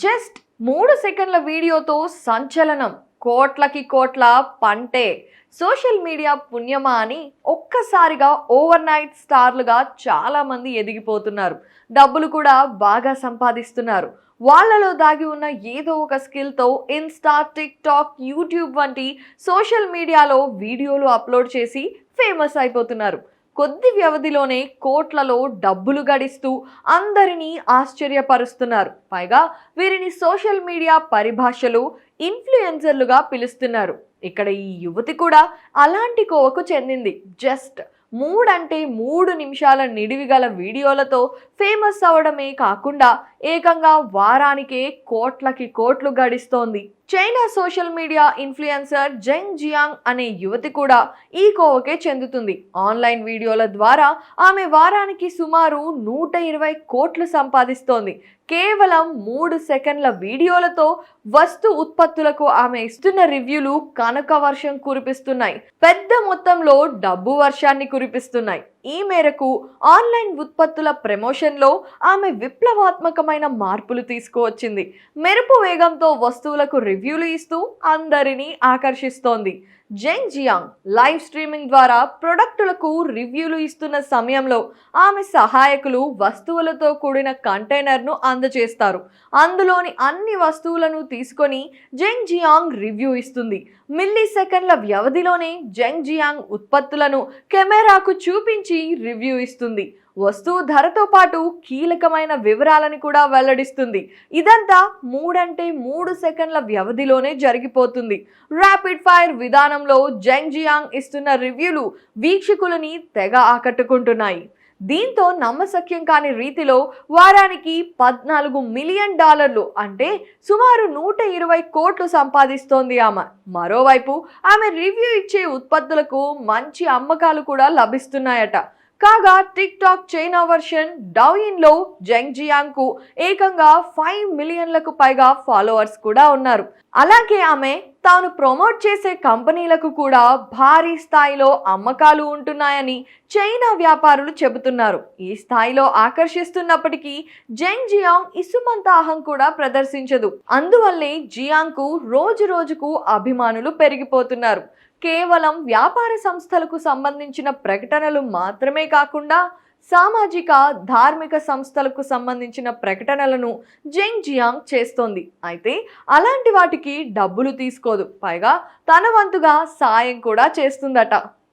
Just మూడు సెకండ్ల వీడియోతో సంచలనం. కోట్లకి కోట్ల పంటే. సోషల్ మీడియా పుణ్యమా అని ఒక్కసారిగా ఓవర్ నైట్ స్టార్లుగా చాలామంది ఎదిగిపోతున్నారు. డబ్బులు కూడా బాగా సంపాదిస్తున్నారు. వాళ్ళలో దాగి ఉన్న ఏదో ఒక స్కిల్తో ఇన్స్టా టిక్ టాక్ యూట్యూబ్ వంటి సోషల్ మీడియాలో వీడియోలు అప్లోడ్ చేసి ఫేమస్ అయిపోతున్నారు. కొద్ది వ్యవధిలోనే కోట్లలో డబ్బులు గడిస్తూ అందరినీ ఆశ్చర్యపరుస్తున్నారు. పైగా వీరిని సోషల్ మీడియా పరిభాషలో ఇన్ఫ్లుయెన్సర్లుగా పిలుస్తున్నారు. ఇక్కడ ఈ యువతి కూడా అలాంటి కోవకు చెందింది. జస్ట్ మూడంటే మూడు నిమిషాల నిడివి గల వీడియోలతో ఫేమస్ అవడమే కాకుండా ఏకంగా వారానికే కోట్లకి కోట్లు గడిస్తోంది. China social media influencer Zheng Jiang అనే యువతి కూడా ఈ కోవకే చెందుతుంది. ఆన్లైన్ వీడియోల ద్వారా ఆమె వారానికి సుమారు నూట ఇరవై కోట్లు సంపాదిస్తోంది. కేవలం మూడు సెకండ్ల వీడియోలతో వస్తు ఉత్పత్తులకు ఆమె ఇస్తున్న రివ్యూలు కనక వర్షం కురిపిస్తున్నాయి. పెద్ద మొత్తంలో డబ్బు వర్షాన్ని కురిపిస్తున్నాయి. ఈ మేరకు ఆన్లైన్ ఉత్పత్తుల ప్రమోషన్లో ఆమె విప్లవాత్మకమైన మార్పులు తీసుకువచ్చింది. మెరుపు వేగంతో వస్తువులకు రివ్యూలు ఇస్తూ అందరినీ ఆకర్షిస్తోంది. జెంగ్ జియాంగ్ లైవ్ స్ట్రీమింగ్ ద్వారా ప్రొడక్టులకు రివ్యూలు ఇస్తున్న సమయంలో ఆమె సహాయకులు వస్తువులతో కూడిన కంటైనర్ను అందజేస్తారు. అందులోని అన్ని వస్తువులను తీసుకొని జెంగ్ జియాంగ్ రివ్యూ ఇస్తుంది. మిల్లీ సెకండ్ల వ్యవధిలోనే జెంగ్ జియాంగ్ ఉత్పత్తులను కెమెరాకు చూపించి రివ్యూ ఇస్తుంది. వస్తువు ధరతో పాటు కీలకమైన వివరాలను కూడా వెల్లడిస్తుంది. ఇదంతా మూడంటే మూడు సెకండ్ల వ్యవధిలోనే జరిగిపోతుంది. ర్యాపిడ్ ఫైర్ విధానంలో జెంగ్ జియాంగ్ ఇస్తున్న రివ్యూలు వీక్షకులని తెగ ఆకట్టుకుంటున్నాయి. దీంతో నమ్మశక్యం కాని రీతిలో వారానికి పద్నాలుగు మిలియన్ డాలర్లు అంటే సుమారు నూట ఇరవై కోట్లు సంపాదిస్తోంది ఆమె. మరోవైపు ఆమె రివ్యూ ఇచ్చే ఉత్పత్తులకు మంచి అమ్మకాలు కూడా లభిస్తున్నాయట. కాగా టిక్ టాక్ చైనా వర్షన్ డౌయిన్లో జంగ్ జియాంగ్కు ఏకంగా ఫైవ్ మిలియన్లకు పైగా ఫాలోవర్స్ కూడా ఉన్నారు. అలాగే ఆమె తాను ప్రమోట్ చేసే కంపెనీలకు కూడా భారీ స్థాయిలో అమ్మకాలు ఉంటున్నాయని చైనా వ్యాపారులు చెబుతున్నారు. ఈ స్థాయిలో ఆకర్షిస్తున్నప్పటికీ జెంగ్ జియాంగ్ ఇసుమంత అహం కూడా ప్రదర్శించదు. అందువల్లే జియాంగ్కు రోజు రోజుకు అభిమానులు పెరిగిపోతున్నారు. కేవలం వ్యాపార సంస్థలకు సంబంధించిన ప్రకటనలు మాత్రమే కాకుండా సామాజిక ధార్మిక సంస్థలకు సంబంధించిన ప్రకటనలను జెంగ్ జియాంగ్ చేస్తోంది. అయితే అలాంటి వాటికి డబ్బులు తీసుకోదు. పైగా తన వంతుగా సాయం కూడా చేస్తుందట.